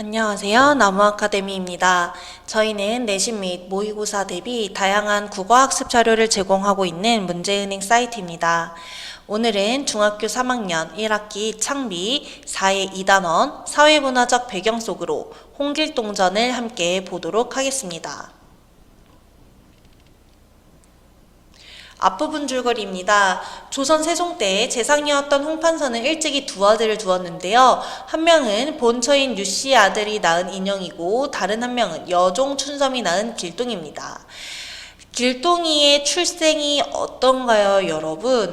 안녕하세요. 나무아카데미입니다. 저희는 내신 및 모의고사 대비 다양한 국어학습 자료를 제공하고 있는 문제은행 사이트입니다. 오늘은 중학교 3학년 1학기 창비 4의 2단원 사회문화적 배경 속으로 홍길동전을 함께 보도록 하겠습니다. 앞부분 줄거리입니다. 조선 세종 때 재상이었던 홍판선은 일찍이 두 아들을 두었는데요. 한 명은 본처인 유씨의 아들이 낳은 인형이고 다른 한 명은 여종 춘섬이 낳은 길동입니다. 길동이의 출생이 어떤가요, 여러분?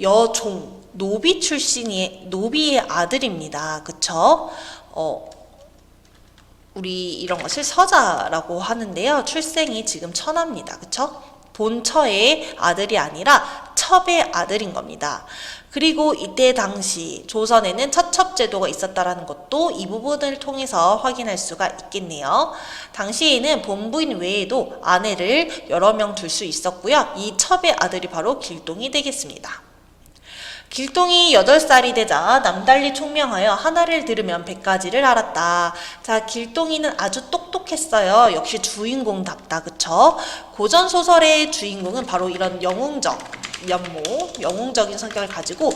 여종, 노비 출신의 노비의 아들입니다. 그쵸? 어, 우리 이런 것을 서자라고 하는데요. 출생이 지금 천하입니다. 그쵸? 본처의 아들이 아니라 첩의 아들인 겁니다. 그리고 이때 당시 조선에는 처첩 제도가 있었다라는 것도 이 부분을 통해서 확인할 수가 있겠네요. 당시에는 본부인 외에도 아내를 여러 명 둘 수 있었고요. 이 첩의 아들이 바로 길동이 되겠습니다. 길동이 8살이 되자 남달리 총명하여 하나를 들으면 백가지를 알았다. 자, 길동이는 아주 똑똑했어요. 역시 주인공답다. 그쵸? 고전 소설의 주인공은 바로 이런 영웅적 면모, 영웅적인 성격을 가지고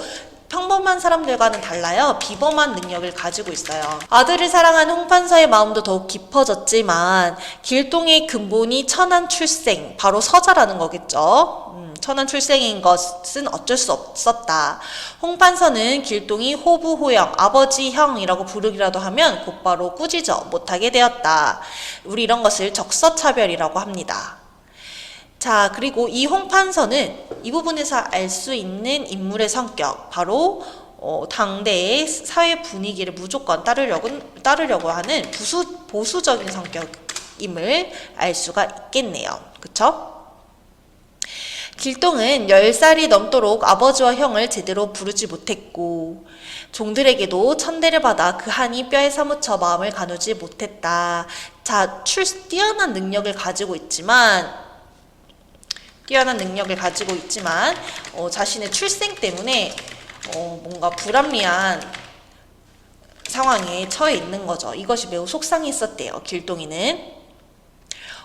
평범한 사람들과는 달라요. 비범한 능력을 가지고 있어요. 아들을 사랑하는 홍판서의 마음도 더욱 깊어졌지만 길동의 근본이 천한 출생, 바로 서자라는 거겠죠. 음, 천한 출생인 것은 어쩔 수 없었다. 홍판서는 길동이 호부호영, 아버지 형이라고 부르기라도 하면 곧바로 꾸짖어 못하게 되었다. 우리 이런 것을 적서차별이라고 합니다. 자, 그리고 이 홍판서는 이 부분에서 알 수 있는 인물의 성격, 바로 어, 당대의 사회 분위기를 무조건 따르려고, 따르려고 하는 부수, 보수적인 성격임을 알 수가 있겠네요. 그쵸? 길동은 10살이 넘도록 아버지와 형을 제대로 부르지 못했고, 종들에게도 천대를 받아 그 한이 뼈에 사무쳐 마음을 가누지 못했다. 자, 출, 뛰어난 능력을 가지고 있지만, 뛰어난 능력을 가지고 있지만 어, 자신의 출생 때문에 어, 뭔가 불합리한 상황에 처해 있는 거죠. 이것이 매우 속상했었대요. 길동이는.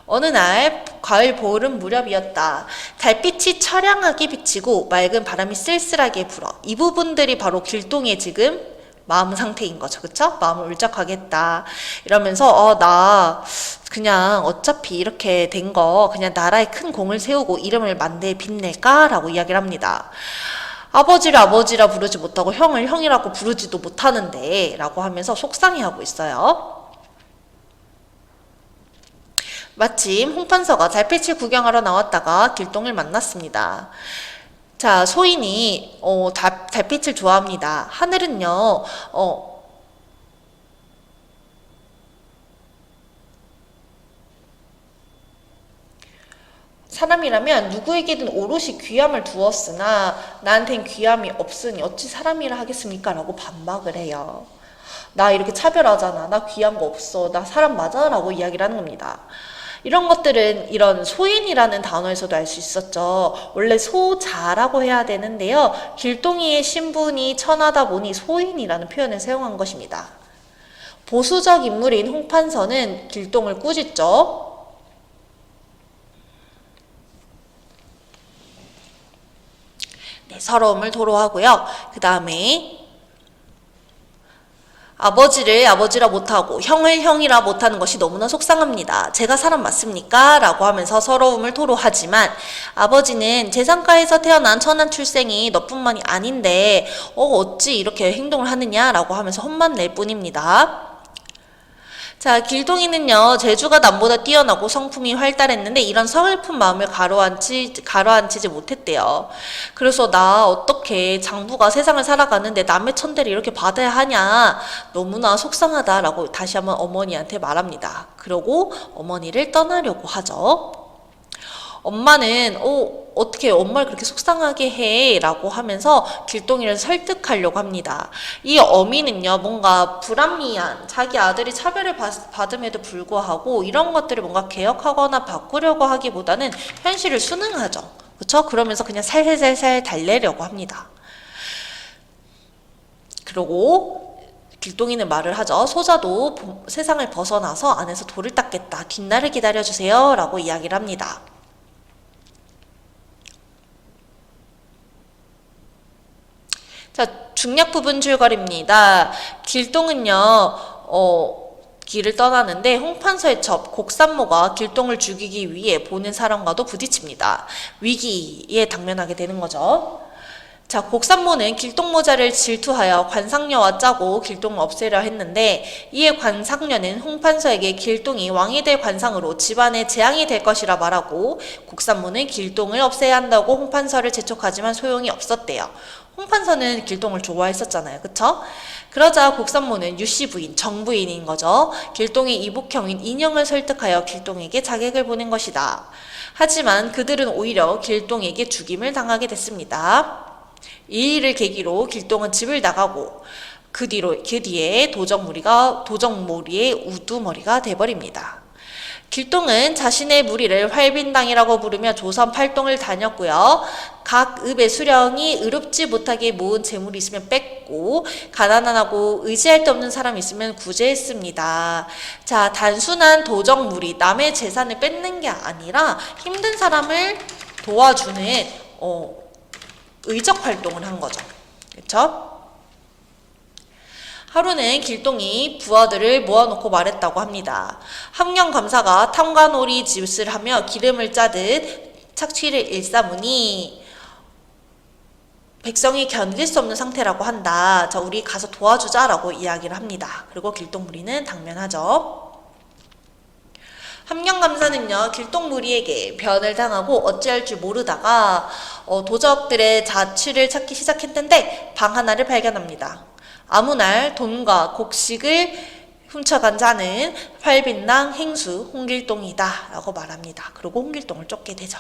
어느 날 가을 보름 무렵이었다. 달빛이 처량하게 비치고 맑은 바람이 쓸쓸하게 불어. 이 부분들이 바로 길동의 지금 마음 상태인 거죠. 그쵸? 마음을 울적하겠다. 이러면서, 어, 나, 그냥 어차피 이렇게 된 거, 그냥 나라에 큰 공을 세우고 이름을 만대에 빛낼까? 라고 이야기를 합니다. 아버지를 아버지라 부르지 못하고 형을 형이라고 부르지도 못하는데, 라고 하면서 속상해하고 있어요. 마침 홍판서가 달빛을 구경하러 나왔다가 길동을 만났습니다. 자, 소인이 어, 달, 달빛을 좋아합니다. 하늘은요, 어, 사람이라면 누구에게든 오롯이 귀함을 두었으나 나한텐 귀함이 없으니 어찌 사람이라 하겠습니까? 라고 반박을 해요. 나 이렇게 차별하잖아. 나 귀한 거 없어. 나 사람 맞아. 라고 이야기를 하는 겁니다. 이런 것들은 이런 소인이라는 단어에서도 알 수 있었죠. 원래 소자라고 해야 되는데요. 길동이의 신분이 천하다 보니 소인이라는 표현을 사용한 것입니다. 보수적 인물인 홍판서는 길동을 꾸짖죠. 네, 서러움을 토로하고요. 그 다음에 아버지를 아버지라 못하고 형을 형이라 못하는 것이 너무나 속상합니다. 제가 사람 맞습니까? 라고 하면서 서러움을 토로하지만 아버지는 재산가에서 태어난 천한 출생이 너뿐만이 아닌데 어, 어찌 이렇게 행동을 하느냐? 라고 하면서 혼만 낼 뿐입니다. 자, 길동이는요, 제주가 남보다 뛰어나고 성품이 활달했는데 이런 서글픈 마음을 가로앉히, 가로앉히지 못했대요. 그래서 나 어떻게 장부가 세상을 살아가는데 남의 천대를 이렇게 받아야 하냐. 너무나 속상하다라고 다시 한번 어머니한테 말합니다. 그러고 어머니를 떠나려고 하죠. 엄마는 어, 어떻게 엄마를 그렇게 속상하게 해? 라고 하면서 길동이를 설득하려고 합니다. 이 어미는요, 뭔가 불합리한 자기 아들이 차별을 받, 받음에도 불구하고 이런 것들을 뭔가 개혁하거나 바꾸려고 하기보다는 현실을 순응하죠. 그렇죠? 그러면서 그냥 살살살 달래려고 합니다. 그리고 길동이는 말을 하죠. 소자도 보- 세상을 벗어나서 안에서 돌을 닦겠다. 뒷날을 기다려주세요. 라고 이야기를 합니다. 자, 중략 부분 줄거리입니다. 길동은요, 어, 길을 떠나는데 홍판서의 첩 곡산모가 길동을 죽이기 위해 보낸 사람과도 부딪힙니다. 위기에 당면하게 되는 거죠. 자, 곡산모는 길동모자를 질투하여 관상녀와 짜고 길동을 없애려 했는데 이에 관상녀는 홍판서에게 길동이 왕이 될 관상으로 집안에 재앙이 될 것이라 말하고 곡산모는 길동을 없애야 한다고 홍판서를 재촉하지만 소용이 없었대요. 홍판서는 길동을 좋아했었잖아요. 그쵸? 그러자 곡산모는 유씨 부인, 정부인인 거죠. 길동의 이복형인 인형을 설득하여 길동에게 자객을 보낸 것이다. 하지만 그들은 오히려 길동에게 죽임을 당하게 됐습니다. 이 일을 계기로 길동은 집을 나가고 그 뒤로 그 뒤에 도적무리가 도적무리의 우두머리가 돼버립니다. 길동은 자신의 무리를 활빈당이라고 부르며 조선 팔동을 다녔고요. 각 읍의 수령이 의롭지 못하게 모은 재물이 있으면 뺏고 가난하고 의지할 데 없는 사람이 있으면 구제했습니다. 자, 단순한 도적무리 남의 재산을 뺏는 게 아니라 힘든 사람을 도와주는 어, 의적 활동을 한 거죠. 그렇죠? 하루는 길동이 부하들을 모아놓고 말했다고 합니다. 함경 감사가 탐관오리 짓을 하며 기름을 짜듯 착취를 일사무니 백성이 견딜 수 없는 상태라고 한다. 자, 우리 가서 도와주자라고 이야기를 합니다. 그리고 길동무리는 당면하죠. 함경감사는요 길동무리에게 변을 당하고 어찌할 줄 모르다가 어, 도적들의 자취를 찾기 시작했는데 방 하나를 발견합니다. 아무 날 돈과 곡식을 훔쳐간 자는 활빈당 행수 홍길동이다 라고 말합니다. 그리고 홍길동을 쫓게 되죠.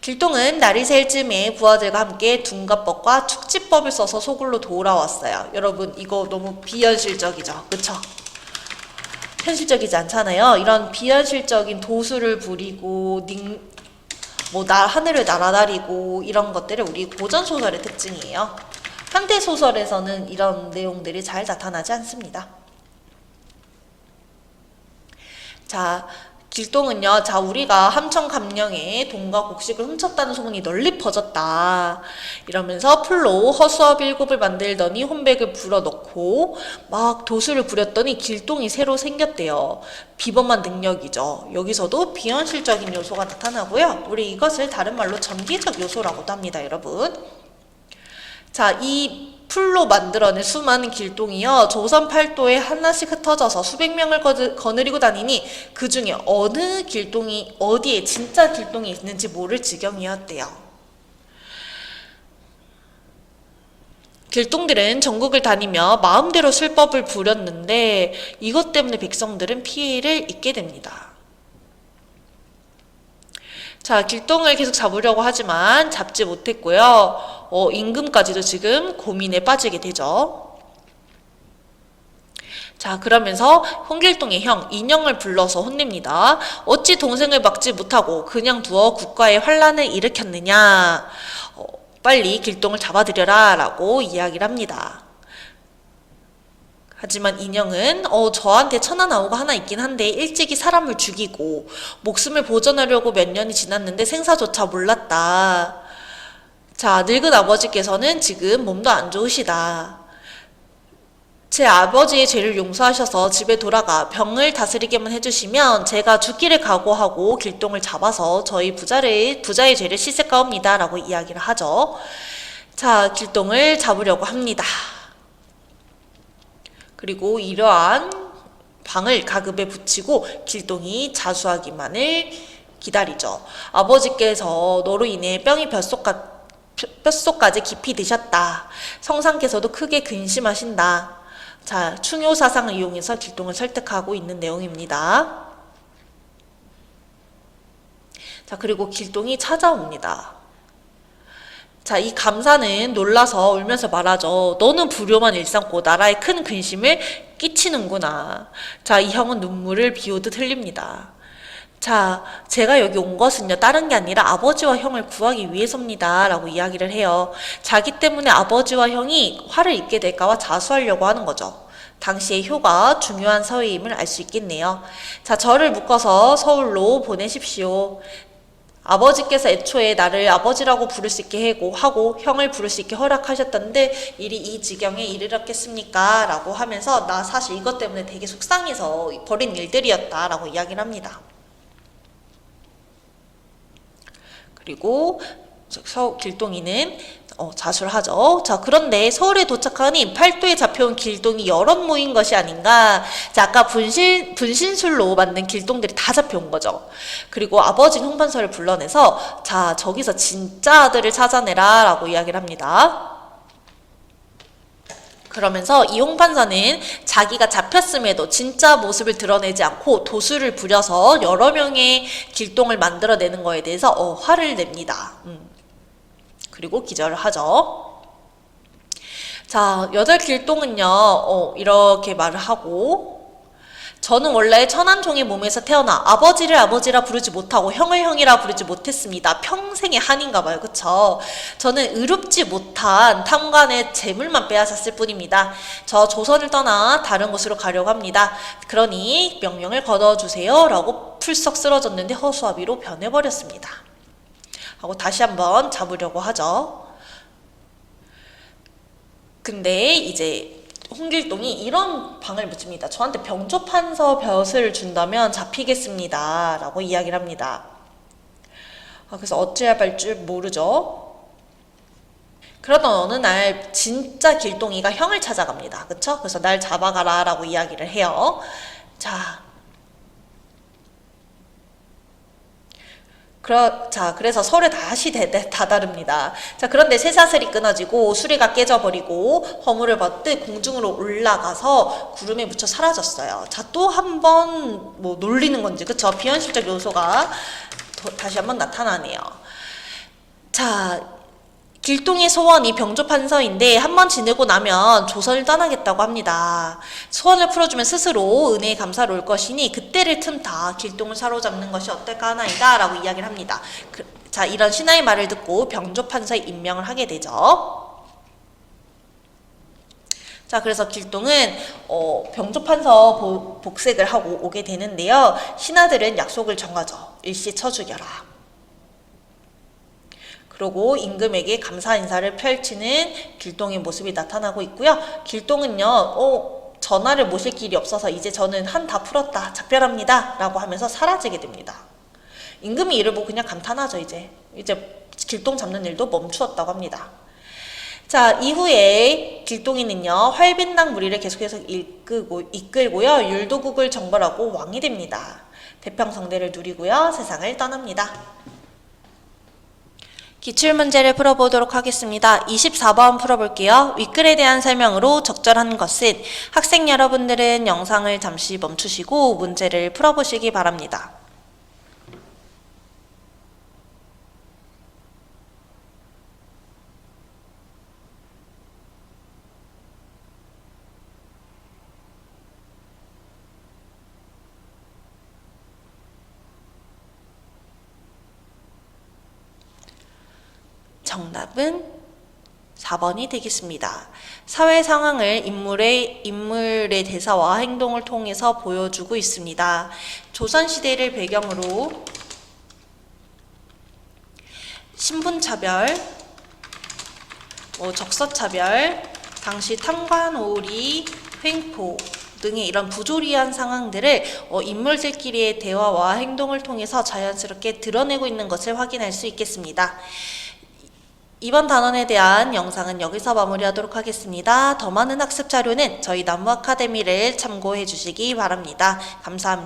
길동은 날이 셀 즈음에 부하들과 함께 둔갑법과 축지법을 써서 소굴로 돌아왔어요. 여러분 이거 너무 비현실적이죠. 그쵸? 현실적이지 않잖아요. 이런 비현실적인 도수를 부리고 닝, 뭐 나, 하늘을 날아다니고 이런 것들은 우리 고전 소설의 특징이에요. 현대 소설에서는 이런 내용들이 잘 나타나지 않습니다. 자, 길동은요, 자, 우리가 함청 감령에 돈과 곡식을 훔쳤다는 소문이 널리 퍼졌다. 이러면서 풀로 허수아비 일곱을 만들더니 혼백을 불어넣고 막 도수를 부렸더니 길동이 새로 생겼대요. 비범한 능력이죠. 여기서도 비현실적인 요소가 나타나고요. 우리 이것을 다른 말로 전기적 요소라고도 합니다, 여러분. 자, 이 풀로 만들어낸 수많은 길동이요. 조선 팔도에 하나씩 흩어져서 수백 명을 거느리고 다니니 그 중에 어느 길동이 어디에 진짜 길동이 있는지 모를 지경이었대요. 길동들은 전국을 다니며 마음대로 술법을 부렸는데 이것 때문에 백성들은 피해를 입게 됩니다. 자, 길동을 계속 잡으려고 하지만 잡지 못했고요. 어, 임금까지도 지금 고민에 빠지게 되죠. 자, 그러면서 홍길동의 형 인형을 불러서 혼냅니다. 어찌 동생을 막지 못하고 그냥 두어 국가에 환란을 일으켰느냐. 어, 빨리 길동을 잡아들여라 라고 이야기를 합니다. 하지만 인형은 어 저한테 천하 나오가 하나 있긴 한데 일찍이 사람을 죽이고 목숨을 보존하려고 몇 년이 지났는데 생사조차 몰랐다. 자, 늙은 아버지께서는 지금 몸도 안 좋으시다. 제 아버지의 죄를 용서하셔서 집에 돌아가 병을 다스리게만 해주시면 제가 죽기를 각오하고 길동을 잡아서 저희 부자를, 부자의 죄를 씻을까옵니다. 라고 이야기를 하죠. 자, 길동을 잡으려고 합니다. 그리고 이러한 방을 가급에 붙이고 길동이 자수하기만을 기다리죠. 아버지께서 너로 인해 병이 뼛속까, 뼛속까지 깊이 드셨다. 성상께서도 크게 근심하신다. 자, 충효 사상을 이용해서 길동을 설득하고 있는 내용입니다. 자, 그리고 길동이 찾아옵니다. 자, 이 감사는 놀라서 울면서 말하죠. 너는 불효만 일삼고 나라에 큰 근심을 끼치는구나. 자, 이 형은 눈물을 비오듯 흘립니다. 자, 제가 여기 온 것은요, 다른 게 아니라 아버지와 형을 구하기 위해서입니다. 라고 이야기를 해요. 자기 때문에 아버지와 형이 화를 입게 될까봐 자수하려고 하는 거죠. 당시의 효가 중요한 서의임을 알 수 있겠네요. 자, 저를 묶어서 서울로 보내십시오. 아버지께서 애초에 나를 아버지라고 부를 수 있게 하고, 형을 부를 수 있게 허락하셨던데 일이 이 지경에 이르렀겠습니까? 라고 하면서 나 사실 이것 때문에 되게 속상해서 벌인 일들이었다 라고 이야기를 합니다. 그리고 서 길동이는 어, 자수를 하죠. 자, 그런데 서울에 도착하니 팔도에 잡혀온 길동이 여럿 모인 것이 아닌가. 자, 아까 분신, 분신술로 만든 길동들이 다 잡혀온 거죠. 그리고 아버지는 홍반서를 불러내서, 자, 저기서 진짜 아들을 찾아내라. 라고 이야기를 합니다. 그러면서 이 홍판사는 자기가 잡혔음에도 진짜 모습을 드러내지 않고 도수를 부려서 여러 명의 길동을 만들어내는 거에 대해서 어, 화를 냅니다. 음. 그리고 기절을 하죠. 자, 여덟 길동은요, 어, 이렇게 말을 하고, 저는 원래 천안종의 몸에서 태어나 아버지를 아버지라 부르지 못하고 형을 형이라 부르지 못했습니다. 평생의 한인가 봐요. 그쵸? 저는 의롭지 못한 탐관의 재물만 빼앗았을 뿐입니다. 저 조선을 떠나 다른 곳으로 가려고 합니다. 그러니 명령을 거둬주세요. 라고 풀썩 쓰러졌는데 허수아비로 변해버렸습니다. 하고 다시 한번 잡으려고 하죠. 근데 이제 홍길동이 이런 방을 묻습니다. 저한테 병조판서 벼슬을 준다면 잡히겠습니다. 라고 이야기를 합니다. 아, 그래서 어찌해야 할줄 모르죠. 그러던 어느 날 진짜 길동이가 형을 찾아갑니다. 그쵸? 그래서 날 잡아가라 라고 이야기를 해요. 자, 그러, 자, 그래서 서로 다시 대, 대, 다다릅니다. 자, 그런데 쇠사슬이 끊어지고 수리가 깨져버리고 허물을 벗듯 공중으로 올라가서 구름에 묻혀 사라졌어요. 자, 또 한 번 뭐 놀리는 건지, 그쵸? 비현실적 요소가 더, 다시 한번 나타나네요. 자, 길동의 소원이 병조판서인데 한 번 지내고 나면 조선을 떠나겠다고 합니다. 소원을 풀어주면 스스로 은혜에 감사로 올 것이니 그때를 틈타 길동을 사로잡는 것이 어떨까 하나이다 라고 이야기를 합니다. 그, 자 이런 신하의 말을 듣고 병조판서에 임명을 하게 되죠. 자, 그래서 길동은 어, 병조판서 보- 복색을 하고 오게 되는데요. 신하들은 약속을 정하죠. 일시 쳐죽여라. 그리고 임금에게 감사 인사를 펼치는 길동의 모습이 나타나고 있고요. 길동은요, 어, 전하를 모실 길이 없어서 이제 저는 한 다 풀었다. 작별합니다. 라고 하면서 사라지게 됩니다. 임금이 이를 보고 그냥 감탄하죠, 이제. 이제 길동 잡는 일도 멈추었다고 합니다. 자, 이후에 길동이는요, 활빈당 무리를 계속해서 이끌고, 이끌고요, 율도국을 정벌하고 왕이 됩니다. 대평성대를 누리고요, 세상을 떠납니다. 기출문제를 풀어보도록 하겠습니다. 24번 풀어볼게요. 윗글에 대한 설명으로 적절한 것은 학생 여러분들은 영상을 잠시 멈추시고 문제를 풀어보시기 바랍니다. 정답은 4번이 되겠습니다. 사회 상황을 인물의, 인물의 대사와 행동을 통해서 보여주고 있습니다. 조선시대를 배경으로 신분차별, 뭐 적서차별, 당시 탐관오리, 횡포 등의 이런 부조리한 상황들을 어, 인물들끼리의 대화와 행동을 통해서 자연스럽게 드러내고 있는 것을 확인할 수 있겠습니다. 이번 단원에 대한 영상은 여기서 마무리하도록 하겠습니다. 더 많은 학습 자료는 저희 나무 아카데미를 참고해 주시기 바랍니다. 감사합니다.